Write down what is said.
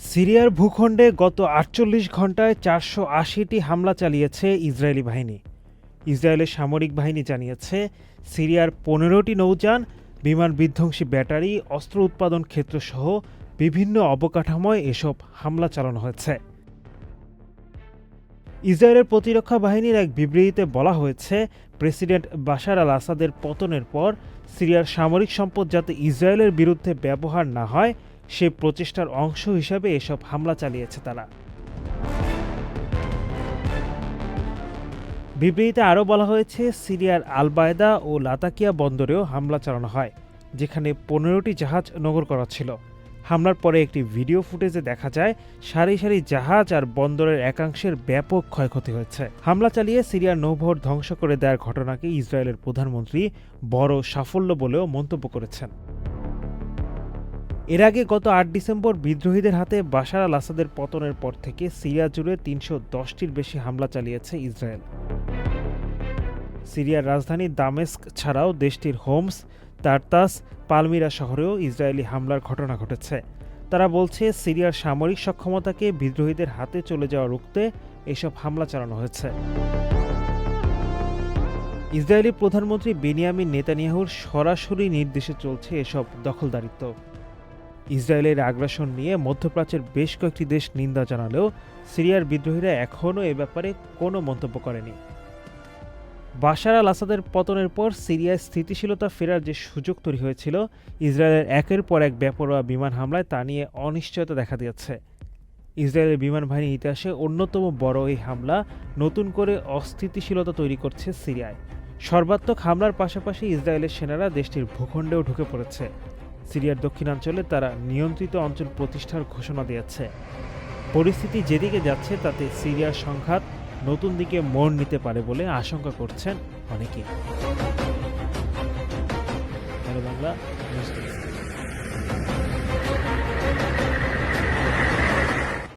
সিরিয়ার ভূখণ্ডে গত আটচল্লিশ ঘন্টায় চারশো আশিটি হামলা চালিয়েছে ইসরায়েলি বাহিনী। ইসরায়েলের সামরিক বাহিনী জানিয়েছে, সিরিয়ার পনেরোটি নৌযান, বিমান বিধ্বংসী ব্যাটারি, অস্ত্র উৎপাদন ক্ষেত্রসহ বিভিন্ন অবকাঠামোয় এসব হামলা চালানো হয়েছে। ইসরায়েলের প্রতিরক্ষা বাহিনীর এক বিবৃতিতে বলা হয়েছে, প্রেসিডেন্ট বাশার আল আসাদের পতনের পর সিরিয়ার সামরিক সম্পদ যাতে ইসরায়েলের বিরুদ্ধে ব্যবহার না হয় সে প্রচেষ্টার অংশ হিসাবে এসব হামলা চালিয়েছে তারা। বিবৃতিতে আরও বলা হয়েছে, সিরিয়ার আলবায়দা ও লাতাকিয়া বন্দরেও হামলা চালানো হয়, যেখানে পনেরোটি জাহাজ নগর করা ছিল। হামলার পরে একটি ভিডিও ফুটেজে দেখা যায়, সারি সারি জাহাজ আর বন্দরের একাংশের ব্যাপক ক্ষয়ক্ষতি হয়েছে। হামলা চালিয়ে সিরিয়ার নৌবহর ধ্বংস করে দেওয়ার ঘটনাকে ইসরায়েলের প্রধানমন্ত্রী বড় সাফল্য বলেও মন্তব্য করেছেন। এর আগে গত আট ডিসেম্বর বিদ্রোহীদের হাতে বাশার আল আসাদের পতনের পর থেকে সিরিয়া জুড়ে তিনশো দশটির বেশি হামলা চালিয়েছে ইসরায়েল। সিরিয়ার রাজধানী দামেস্ক ছাড়াও দেশটির হোমস, তারতাস, পালমিরা শহরেও ইসরায়েলি হামলার ঘটনা ঘটেছে। তারা বলছে, সিরিয়ার সামরিক সক্ষমতাকে বিদ্রোহীদের হাতে চলে যাওয়া রুখতে এসব হামলা চালানো হয়েছে। ইসরায়েলি প্রধানমন্ত্রী বেনিয়ামিন নেতানিয়াহুর সরাসরি নির্দেশে চলছে এসব দখলদারিত্ব। ইসরায়েলের আগ্রাসন নিয়ে মধ্যপ্রাচ্যের বেশ কয়েকটি দেশ নিন্দা জানালেও সিরিয়ার বিদ্রোহীরা এখনও এ ব্যাপারে কোনো মন্তব্য করেনি। বাশার আল আসাদের পতনের পর সিরিয়ায় স্থিতিশীলতা ফেরার যে সুযোগ তৈরি হয়েছিল, ইসরায়েলের একের পর এক বেপরোয়া বিমান হামলায় তা নিয়ে অনিশ্চয়তা দেখা দিয়েছে। ইসরায়েলের বিমান বাহিনীর ইতিহাসে অন্যতম বড় এই হামলা নতুন করে অস্থিতিশীলতা তৈরি করছে সিরিয়ায়। সর্বাত্মক হামলার পাশাপাশি ইসরায়েলের সেনারা দেশটির ভূখণ্ডেও ঢুকে পড়েছে। সিরিয়ার দক্ষিণাঞ্চলে তারা নিয়ন্ত্রিত অঞ্চল প্রতিষ্ঠার ঘোষণা দিয়েছে পরিস্থিতি যেদিকে যাচ্ছে, তাতে সিরিয়ার সংঘাত নতুন দিকে মোড় নিতে পারে বলে আশঙ্কা করছেন অনেকে বাংলা।